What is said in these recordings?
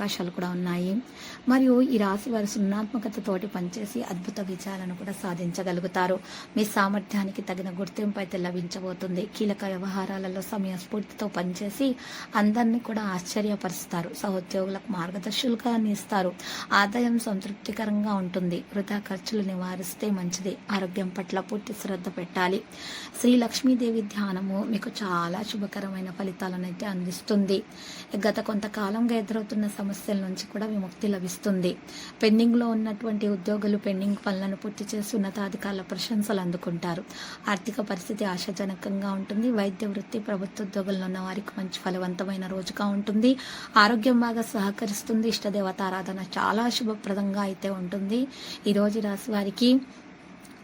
అవకాశాలు కూడా ఉన్నాయి. మరియు ఈ రాశి వారి సున్నాత్మకతతోటి పనిచేసి అద్భుత విజయాలను కూడా సాధించగలుగుతారు. మీ సామర్థ్యానికి తగిన గుర్తింపు అయితే లభించబోతుంది. కీలక వ్యవహారాలలో సమయస్ఫూర్తితో పనిచేసి అందరినీ కూడా ఆశ్చర్యపరుస్తారు. సహోద్యోగులకు మార్గదర్శులుగా ఇస్తారు ఆదాయం సంతృప్తికరంగా ఉంటుంది. వృధా ఖర్చులు నివారిస్తే మంచిది. ఆరోగ్యం పట్ల పూర్తి శ్రద్ధ పెట్టాలి. శ్రీ లక్ష్మీదేవి ధ్యానము మీకు చాలా శుభకరమైన ఫలితాలను అయితే అందిస్తుంది. గత కొంతకాలంగా ఎదురవుతున్న సమస్యల నుంచి కూడా విముక్తి లభిస్తుంది. పెండింగ్లో ఉన్నటువంటి ఉద్యోగులు పెండింగ్ పనులను పూర్తి చేసి ఉన్నతాధికారుల ప్రశంసలు అందుకుంటారు. ఆర్థిక పరిస్థితి ఆశాజనకంగా ఉంటుంది. వైద్య వృత్తి ప్రభుత్వ ఉద్యోగుల్లో ఉన్న వారికి మంచి ఫలవంతమైన రోజుగా ఉంటుంది. ఆరోగ్యం బాగా సహకరిస్తుంది. ఇష్టదేవత ఆరాధన చాలా శుభప్రదంగా అయితే ఉంటుంది. ఈరోజు రాశి వారికి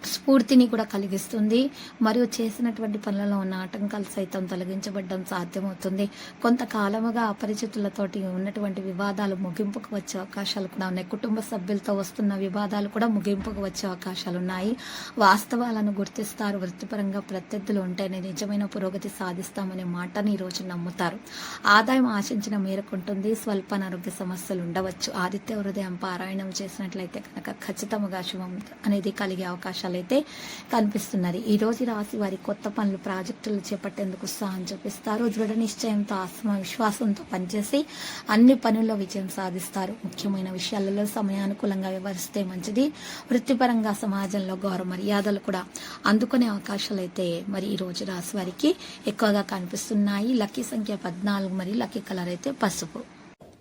స్ఫూర్తిని కూడా కలిగిస్తుంది. మరియు చేసినటువంటి పనులలో ఉన్న ఆటంకాలు సైతం తొలగించబడడం సాధ్యమవుతుంది. కొంతకాలముగా అపరిచితులతోటి ఉన్నటువంటి వివాదాలు ముగింపుకు వచ్చే అవకాశాలు కూడా ఉన్నాయి. కుటుంబ సభ్యులతో వస్తున్న వివాదాలు కూడా ముగింపుకు వచ్చే అవకాశాలు ఉన్నాయి. వాస్తవాలను గుర్తిస్తారు. వృత్తిపరంగా ప్రత్యర్థులు ఉంటేనే నిజమైన పురోగతి సాధిస్తామనే మాటని ఈరోజు రోజు నమ్ముతారు. ఆదాయం ఆశించిన మేరకు ఉంటుంది. స్వల్ప అనారోగ్య సమస్యలు ఉండవచ్చు. ఆదిత్య హృదయం పారాయణం చేసినట్లయితే కనుక ఖచ్చితంగా శుభం అనేది కలిగే అవకాశాలు అయితే కనిపిస్తున్నది. ఈ రోజు రాశి వారి కొత్త పనులు ప్రాజెక్టులు చేపట్టేందుకు ఉత్సాహం చూపిస్తారు. దృఢ నిశ్చయంతో ఆత్మ విశ్వాసంతో పనిచేసి అన్ని పనుల్లో విజయం సాధిస్తారు. ముఖ్యమైన విషయాలలో సమయానుకూలంగా వ్యవహరిస్తే మంచిది. వృత్తిపరంగా సమాజంలో గౌరవ మర్యాదలు కూడా అందుకునే అవకాశాలు అయితే మరి ఈ రోజు రాశి వారికి ఎక్కువగా కనిపిస్తున్నాయి. లక్కీ సంఖ్య పద్నాలుగు మరి లక్కీ కలర్ అయితే పసుపు.